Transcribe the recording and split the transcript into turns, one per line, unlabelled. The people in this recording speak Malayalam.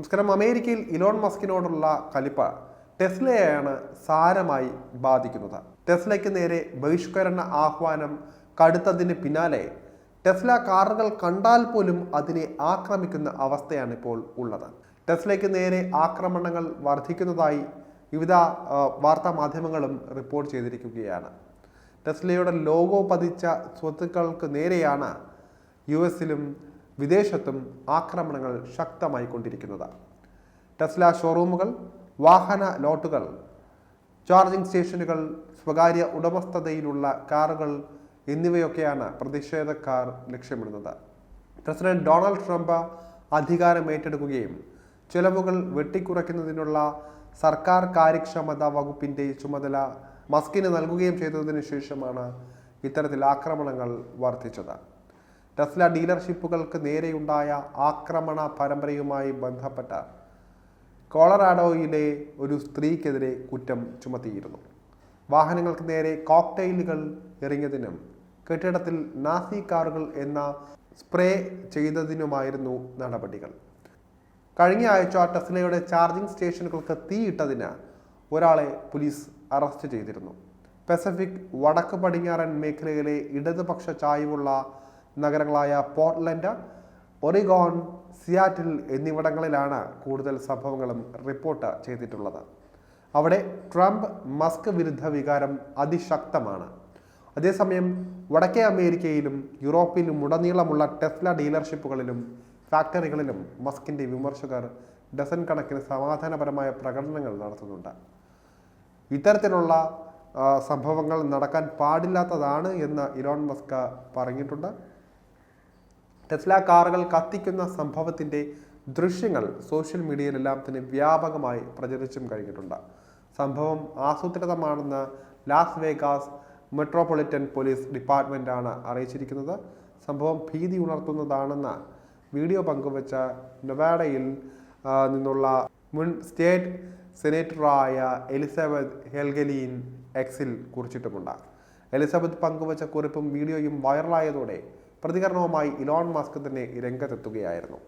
നമസ്കാരം. അമേരിക്കയിൽ ഇലോൺ മസ്കിനോടുള്ള കലിപ്പ ടെസ്ലയെയാണ് സാരമായി ബാധിക്കുന്നത്. ടെസ്ലയ്ക്ക് നേരെ ബഹിഷ്കരണ ആഹ്വാനം കടുത്തതിന് പിന്നാലെ ടെസ്ല കാറുകൾ കണ്ടാൽ പോലും അതിനെ ആക്രമിക്കുന്ന അവസ്ഥയാണ് ഇപ്പോൾ ഉള്ളത്. ടെസ്ലയ്ക്ക് നേരെ ആക്രമണങ്ങൾ വർദ്ധിക്കുന്നതായി വിവിധ വാർത്താ മാധ്യമങ്ങളും റിപ്പോർട്ട് ചെയ്തിരിക്കുകയാണ്. ടെസ്ലയുടെ ലോഗോ പതിച്ച സ്വത്തുക്കൾക്ക് നേരെയാണ് യു എസിലും വിദേശത്തും ആക്രമണങ്ങൾ ശക്തമായി കൊണ്ടിരിക്കുന്നത് ടെസ്ല ഷോറൂമുകൾ വാഹന ലോട്ടുകൾ ചാർജിംഗ് സ്റ്റേഷനുകൾ സ്വകാര്യ ഉടമസ്ഥതയിലുള്ള കാറുകൾ എന്നിവയൊക്കെയാണ് പ്രതിഷേധക്കാർ ലക്ഷ്യമിടുന്നത്. പ്രസിഡന്റ് ഡൊണാൾഡ് ട്രംപ് അധികാരം ഏറ്റെടുക്കുകയും ചെലവുകൾ വെട്ടിക്കുറയ്ക്കുന്നതിനുള്ള സർക്കാർ കാര്യക്ഷമത വകുപ്പിന്റെ ചുമതല മസ്കിന് നൽകുകയും ചെയ്തതിനു ശേഷമാണ് ഇത്തരത്തിൽ ആക്രമണങ്ങൾ വർദ്ധിച്ചത്. ടെസ്ല ഡീലർഷിപ്പുകൾക്ക് നേരെയുണ്ടായ ആക്രമണ പരമ്പരയുമായി ബന്ധപ്പെട്ട കോളറാഡോയിലെ ഒരു സ്ത്രീക്കെതിരെ കുറ്റം ചുമത്തിയിരുന്നു. വാഹനങ്ങൾക്ക് നേരെ കോക്ടെയിലുകൾ എറിഞ്ഞതിനും കെട്ടിടത്തിൽ നാസി കാറുകൾ എന്ന സ്പ്രേ ചെയ്തതിനുമായിരുന്നു നടപടികൾ. കഴിഞ്ഞ ആഴ്ച ടെസ്ലയുടെ ചാർജിംഗ് സ്റ്റേഷനുകൾക്ക് തീയിട്ടതിന് ഒരാളെ പോലീസ് അറസ്റ്റ് ചെയ്തിരുന്നു. പസഫിക് വടക്ക് പടിഞ്ഞാറൻ മേഖലയിലെ ഇടതുപക്ഷ ചായ്വുള്ള നഗരങ്ങളായ പോർട്ട്ലൻഡ് ഒറിഗോൺ സിയാറ്റിൽ എന്നിവിടങ്ങളിലാണ് കൂടുതൽ സംഭവങ്ങളും റിപ്പോർട്ട് ചെയ്തിട്ടുള്ളത്. അവിടെ ട്രംപ് മസ്ക് വിരുദ്ധ വികാരം അതിശക്തമാണ്. അതേസമയം വടക്കേ അമേരിക്കയിലും യൂറോപ്പിലും ഉടനീളമുള്ള ടെസ്ല ഡീലർഷിപ്പുകളിലും ഫാക്ടറികളിലും മസ്കിന്റെ വിമർശകർ ഡസൻ കണക്കിന് സമാധാനപരമായ പ്രകടനങ്ങൾ നടത്തുന്നുണ്ട്. ഇത്തരത്തിലുള്ള സംഭവങ്ങൾ നടക്കാൻ പാടില്ലാത്തതാണ് എന്ന് ഇലോൺ മസ്ക് പറഞ്ഞിട്ടുണ്ട്. ടെസ്ല കാറുകൾ കത്തിക്കുന്ന സംഭവത്തിന്റെ ദൃശ്യങ്ങൾ സോഷ്യൽ മീഡിയയിലെല്ലാം തന്നെ വ്യാപകമായി പ്രചരിച്ചും കഴിഞ്ഞിട്ടുണ്ട്. സംഭവം ആസൂത്രിതമാണെന്ന് ലാസ് വേഗാസ് മെട്രോപൊളിറ്റൻ പോലീസ് ഡിപ്പാർട്ട്മെന്റാണ് അറിയിച്ചിരിക്കുന്നത്. സംഭവം ഭീതി ഉണർത്തുന്നതാണെന്ന് വീഡിയോ പങ്കുവച്ച നൊവാഡയിൽ നിന്നുള്ള മുൻ സ്റ്റേറ്റ് സെനേറ്ററായ എലിസബത്ത് ഹെൽഗലീൻ എക്സിൽ കുറിച്ചിട്ടുമുണ്ട്. എലിസബത്ത് പങ്കുവച്ച കുറിപ്പും വീഡിയോയും വൈറലായതോടെ പ്രതികരണവുമായി ഇലോൺ മസ്ക് തന്നെ രംഗത്തെത്തുകയായിരുന്നു